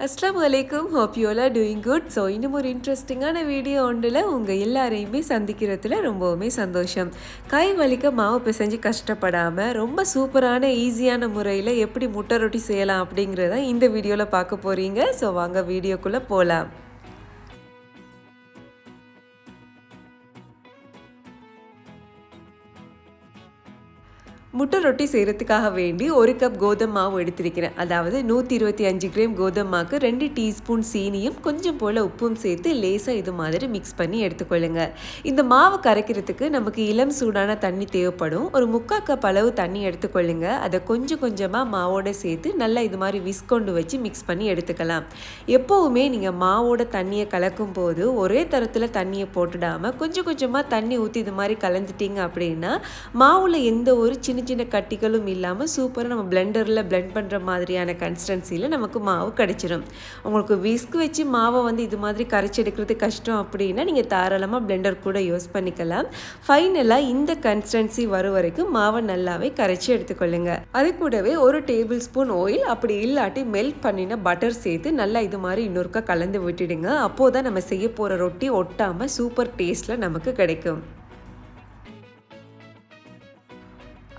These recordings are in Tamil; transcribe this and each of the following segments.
அஸ்லாம் வலைக்கும் hope you doing good so இன்னும் ஒரு இன்ட்ரெஸ்டிங்கான வீடியோ ஒன்றில் உங்கள் எல்லாரையுமே சந்திக்கிறதுல ரொம்பவுமே சந்தோஷம். கை வலிக்க மாவு பிசைஞ்சு கஷ்டப்படாமல் ரொம்ப சூப்பரான ஈஸியான முறையில் எப்படி முட்டை ரொட்டி செய்யலாம் அப்படிங்கிறத இந்த வீடியோவில் பார்க்க போகிறீங்க ஸோ வாங்க வீடியோக்குள்ளே போகலாம் முட்டை ரொட்டி செய்கிறதுக்காக வேண்டி ஒரு கப் கோதுமை மாவு எடுத்திருக்கிறேன். அதாவது நூற்றி இருபத்தி அஞ்சு கிராம் கோதுமை மாவுக்கு ரெண்டு டீஸ்பூன் சீனியும் கொஞ்சம் போல் உப்பும் சேர்த்து லேசாக இது மாதிரி மிக்ஸ் பண்ணி எடுத்துக்கொள்ளுங்க. இந்த மாவு கரைக்கிறதுக்கு நமக்கு இளம் சூடான தண்ணி தேவைப்படும். ஒரு முக்கால் கப் அளவு தண்ணி எடுத்துக்கொள்ளுங்க. அதை கொஞ்சம் கொஞ்சமாக மாவோட சேர்த்து நல்லா இது மாதிரி விஸ்கொண்டு வச்சு மிக்ஸ் பண்ணி எடுத்துக்கலாம். எப்போவுமே நீங்கள் மாவோட தண்ணியை கலக்கும் போது ஒரே தரத்தில் தண்ணியை போட்டுடாமல் கொஞ்சம் கொஞ்சமாக தண்ணி ஊற்றி இது மாதிரி கலந்துட்டீங்க அப்படின்னா மாவில் எந்த ஒரு சின்ன சின்ன கட்டிகளும் இல்லாமல் சூப்பராக நம்ம பிளெண்டரில் பிளெண்ட் பண்ணுற மாதிரியான கன்சிஸ்டன்சியில் நமக்கு மாவு கிடச்சிரும். உங்களுக்கு விஸ்க் வச்சு மாவை வந்து இது மாதிரி கரைச்சி எடுக்கிறது கஷ்டம் அப்படின்னா நீங்கள் தாராளமாக பிளெண்டர் கூட யூஸ் பண்ணிக்கலாம். ஃபைனலாக இந்த கன்சிஸ்டன்சி வரும் வரைக்கும் மாவை நல்லாவே கரைச்சி எடுத்துக்கொள்ளுங்க. அது கூடவே ஒரு டேபிள் ஸ்பூன் ஆயில் அப்படி இல்லாட்டி மெல்ட் பண்ணின பட்டர் சேர்த்து நல்லா இது மாதிரி இன்னொருக்கா கலந்து விட்டுடுங்க. அப்போதான் நம்ம செய்ய போகிற ரொட்டி ஒட்டாமல் சூப்பர் டேஸ்ட்டில் நமக்கு கிடைக்கும்.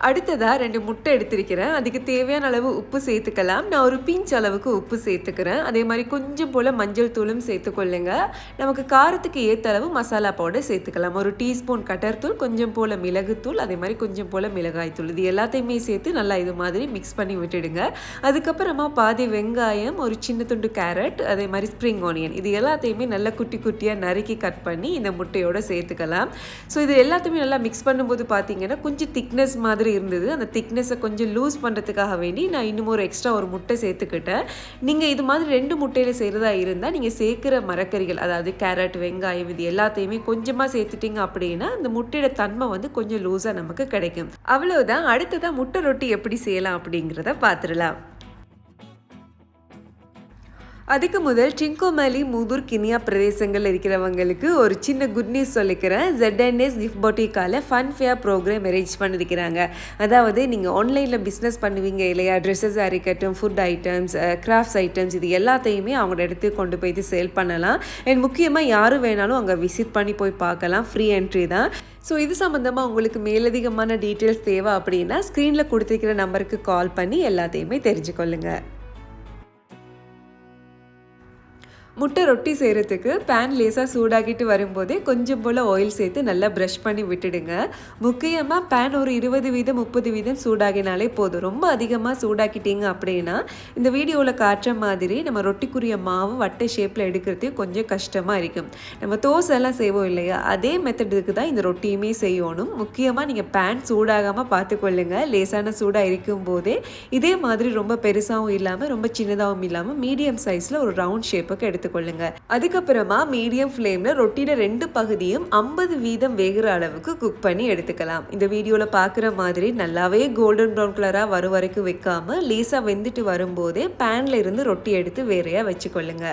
அடுத்ததாக ரெண்டு முட்டை எடுத்திருக்கிறேன். அதுக்கு தேவையான அளவு உப்பு சேர்த்துக்கலாம். நான் ஒரு பிஞ்ச் அளவுக்கு உப்பு சேர்த்துக்கிறேன். அதே மாதிரி கொஞ்சம் போல் மஞ்சள் தூளும் சேர்த்துக்கொள்ளுங்க நமக்கு காரத்துக்கு ஏற்ற அளவு மசாலா பவுடர் சேர்த்துக்கலாம். ஒரு டீஸ்பூன் கட்டர்தூள் கொஞ்சம் போல் மிளகுத்தூள் அதே மாதிரி கொஞ்சம் போல் மிளகாய் தூள். இது எல்லாத்தையுமே சேர்த்து நல்லா இது மாதிரி மிக்ஸ் பண்ணி விட்டுடுங்க. அதுக்கப்புறமா பாதி வெங்காயம் ஒரு சின்ன துண்டு கேரட் அதே மாதிரி ஸ்ப்ரிங் ஆனியன் இது எல்லாத்தையுமே நல்லா குட்டி குட்டியாக நறுக்கி கட் பண்ணி இந்த முட்டையோடு சேர்த்துக்கலாம். ஸோ இது எல்லாத்தையுமே நல்லா மிக்ஸ் பண்ணும்போது பார்த்தீங்கன்னா கொஞ்சம் திக்னஸ் மாதிரி மாதிரி இருந்தது. அந்த திக்னஸை கொஞ்சம் லூஸ் பண்ணுறதுக்காக வேண்டி நான் இன்னும் ஒரு எக்ஸ்ட்ரா ஒரு முட்டை சேர்த்துக்கிட்டேன். நீங்கள் இது மாதிரி ரெண்டு முட்டையில் செய்கிறதா இருந்தால் நீங்கள் சேர்க்குற மரக்கறிகள் அதாவது கேரட் வெங்காயம் இது எல்லாத்தையுமே கொஞ்சமாக சேர்த்துட்டிங்க அப்படின்னா அந்த முட்டையோட தன்மை வந்து கொஞ்சம் லூஸாக நமக்கு கிடைக்கும். அவ்வளோதான் அடுத்ததான் முட்டை ரொட்டி எப்படி செய்யலாம் அப்படிங்கிறத பார்த்துடலாம். அதுக்கு முதல் டிங்கோமேலி மூதூர் கினியா பிரதேசங்கள் இருக்கிறவங்களுக்கு ஒரு சின்ன குட் நியூஸ் சொல்லிக்கிறேன். ஜெட்என்எஸ் கிஃப்ட் பொட்டிக்கால ஃபன் ஃபேர் ப்ரோக்ராம் அரேஞ்ச் பண்ணியிருக்கிறாங்க அதாவது நீங்கள் ஆன்லைனில் பிஸ்னஸ் பண்ணுவீங்க இல்லையா? ட்ரெஸ்ஸஸ் இருக்கட்டும் ஃபுட் ஐட்டம்ஸ் கிராஃப்ட்ஸ் ஐட்டம்ஸ் இது எல்லாத்தையுமே அவங்களோட இடத்துக்கு கொண்டு போயிட்டு சேல் பண்ணலாம். அண்ட் முக்கியமாக யாரும் வேணாலும் அங்கே விசிட் பண்ணி போய் பார்க்கலாம். ஃப்ரீ என்ட்ரி தான். ஸோ இது சம்மந்தமாக உங்களுக்கு மேலதிகமான டீட்டெயில்ஸ் தேவை அப்படின்னா ஸ்க்ரீனில் கொடுத்துருக்கிற நம்பருக்கு கால் பண்ணி எல்லாத்தையுமே தெரிஞ்சுக்கொள்ளுங்கள் முட்டை ரொட்டி செய்கிறதுக்கு பேன் லேசாக சூடாகிட்டு வரும்போதே கொஞ்சம் போல் ஆயில் சேர்த்து நல்லா ப்ரஷ் பண்ணி விட்டுடுங்க. முக்கியமாக பேன் ஒரு இருபது வீதம் முப்பது வீதம் சூடாகினாலே போதும். ரொம்ப அதிகமாக சூடாக்கிட்டீங்க அப்படின்னா இந்த வீடியோவில் காட்டுற மாதிரி நம்ம ரொட்டிக்குரிய மாவு வட்டை ஷேப்பில் எடுக்கிறதுக்கு கொஞ்சம் கஷ்டமாக இருக்கும். நம்ம தோசை எல்லாம் செய்வோம் இல்லையா? அதே மெத்தடுக்கு தான் இந்த ரொட்டியுமே செய்யணும். முக்கியமாக நீங்கள் பேன் சூடாகாமல் பார்த்துக்கொள்ளுங்க. லேசான சூடாக இருக்கும் போதே இதே மாதிரி ரொம்ப பெருசாகவும் இல்லாமல் ரொம்ப சின்னதாகவும் இல்லாமல் மீடியம் சைஸில் ஒரு ரவுண்ட் ஷேப்புக்கு எடுத்து எடுத்துக்கொள்ளுங்க. அதுக்கப்புறமா மீடியம் ஃப்ளேம்ல ரொட்டியோட ரெண்டு பகுதியும் ஐம்பது வீதம் வேகிற அளவுக்கு குக் பண்ணி எடுத்துக்கலாம். இந்த வீடியோவில் பார்க்குற மாதிரி நல்லாவே கோல்டன் ப்ரௌன் கலராக வரும் வரைக்கும் வைக்காம லேசாக வெந்துட்டு வரும்போதே பேன்ல இருந்து ரொட்டி எடுத்து வேறையாக வச்சுக்கொள்ளுங்க.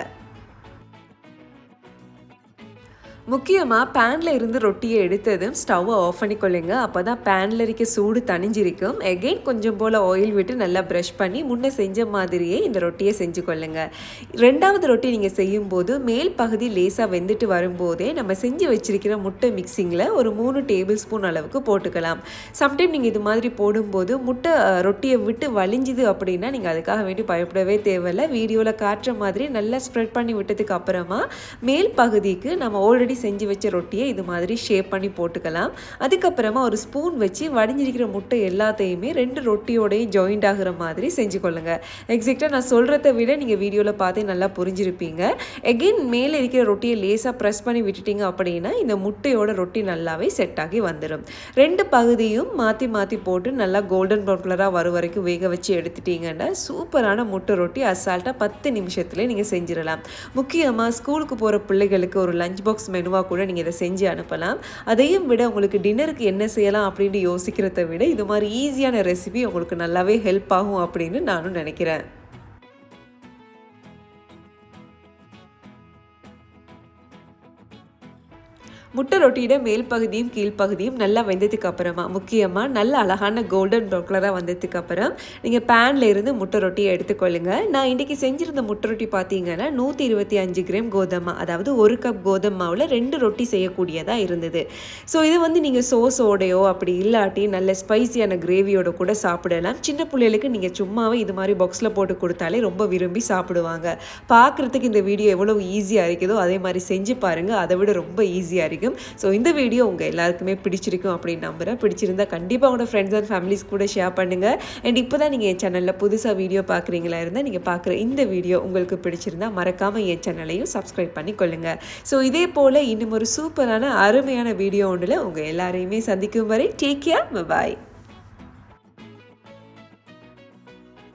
முக்கியமாக பேனில் இருந்து ரொட்டியை எடுத்ததும் ஸ்டவ்வை ஆஃப் பண்ணிக்கொள்ளுங்க அப்போ தான் பேனில் இருக்க சூடு தணிஞ்சிருக்கும். எகெயின் கொஞ்சம் போல் ஆயில் விட்டு நல்லா ப்ரஷ் பண்ணி முன்னே செஞ்ச மாதிரியே இந்த ரொட்டியை செஞ்சு கொள்ளுங்க. ரெண்டாவது ரொட்டி நீங்கள் செய்யும்போது மேல் பகுதி லேசாக வெந்துட்டு வரும்போதே நம்ம செஞ்சு வச்சிருக்கிற முட்டை மிக்சிங்கில் ஒரு மூணு டேபிள் ஸ்பூன் அளவுக்கு போட்டுக்கலாம். சம்டைம் நீங்கள் இது மாதிரி போடும்போது முட்டை ரொட்டியை விட்டு வலிஞ்சுது அப்படின்னா நீங்கள் அதுக்காக வேண்டி பயப்படவே தேவையில்லை. வீடியோவில் காட்டுற மாதிரி நல்லா ஸ்ப்ரெட் பண்ணி விட்டதுக்கு அப்புறமா மேல் பகுதிக்கு நம்ம ஆல்ரெடி ஆல்ரெடி செஞ்சு வச்ச ரொட்டியை இது மாதிரி ஷேப் பண்ணி போட்டுக்கலாம். அதுக்கப்புறமா ஒரு ஸ்பூன் வச்சு வடிஞ்சிருக்கிற முட்டை எல்லாத்தையுமே ரெண்டு ரொட்டியோடையும் ஜாயிண்ட் ஆகிற மாதிரி செஞ்சு கொள்ளுங்க. எக்ஸாக்டாக நான் சொல்கிறத விட நீங்கள் வீடியோவில் பார்த்து நல்லா புரிஞ்சிருப்பீங்க. எகெயின் மேலே இருக்கிற ரொட்டியை லேசாக ப்ரெஸ் பண்ணி விட்டுட்டீங்க அப்படின்னா இந்த முட்டையோட ரொட்டி நல்லாவே செட் ஆகி வந்துடும் ரெண்டு பகுதியும் மாற்றி மாற்றி போட்டு நல்லா கோல்டன் ப்ரௌன் கலராக வர வரைக்கும் வேக வச்சு எடுத்துட்டீங்கன்னா சூப்பரான முட்டை ரொட்டி அசால்ட்டாக பத்து நிமிஷத்துலேயே நீங்கள் செஞ்சிடலாம் முக்கியமாக ஸ்கூலுக்கு போகிற பிள்ளைகளுக்கு ஒரு லஞ்ச் பாக்ஸ் மெனுவாக கூட நீங்கள் இதை செஞ்சு அனுப்பலாம். அதையும் விட உங்களுக்கு டின்னருக்கு என்ன செய்யலாம் அப்படின்னு யோசிக்கிறத விட இது மாதிரி ஈஸியான ரெசிபி உங்களுக்கு நல்லாவே ஹெல்ப் ஆகும் அப்படின்னு நானும் நினைக்கிறேன். முட்டை ரொட்டியோட மேல் பகுதியும் கீழ்ப்பகுதியும் நல்லா வெந்ததுக்கு அப்புறமா முக்கியமாக நல்ல அழகான கோல்டன் ப்ரௌன் கலராக வந்ததுக்கு அப்புறம் நீங்கள் பேனில் இருந்து முட்டை ரொட்டியை எடுத்துக்கொள்ளுங்க. நான் இன்றைக்கி செஞ்சிருந்த முட்டை ரொட்டி பார்த்தீங்கன்னா நூற்றி இருபத்தி அஞ்சு கிராம் கோதுமை அதாவது ஒரு கப் கோதுமை மாவில் ரெண்டு ரொட்டி செய்யக்கூடியதாக இருந்தது. ஸோ இது வந்து நீங்கள் சோஸோடையோ அப்படி இல்லாட்டி நல்ல ஸ்பைசியான கிரேவியோட கூட சாப்பிடலாம். சின்ன பிள்ளைகளுக்கு நீங்கள் சும்மாவே இது மாதிரி பாக்ஸில் போட்டு கொடுத்தாலே ரொம்ப விரும்பி சாப்பிடுவாங்க. பார்க்குறதுக்கு இந்த வீடியோ எவ்வளோ ஈஸியாக இருக்குதோ அதே மாதிரி செஞ்சு பாருங்கள் அதை விட ரொம்ப ஈஸியாக இருக்குது. கிடைக்கும் ஸோ இந்த வீடியோ உங்கள் எல்லாருக்குமே பிடிச்சிருக்கும் அப்படின்னு நம்புகிறேன் பிடிச்சிருந்தா கண்டிப்பாக உங்களோட ஃப்ரெண்ட்ஸ் அண்ட் ஃபேமிலிஸ் கூட ஷேர் பண்ணுங்கள் அண்ட் இப்போ தான் நீங்கள் என் சேனலில் புதுசாக வீடியோ பார்க்குறீங்களா இருந்தால் நீங்கள் பார்க்குற இந்த வீடியோ உங்களுக்கு பிடிச்சிருந்தா மறக்காமல் என் சேனலையும் சப்ஸ்கிரைப் பண்ணி கொள்ளுங்கள் ஸோ இதே போல் இன்னும் ஒரு சூப்பரான அருமையான வீடியோ ஒன்றில் உங்கள் எல்லாரையுமே சந்திக்கும் வரை டேக் கேர் பாய்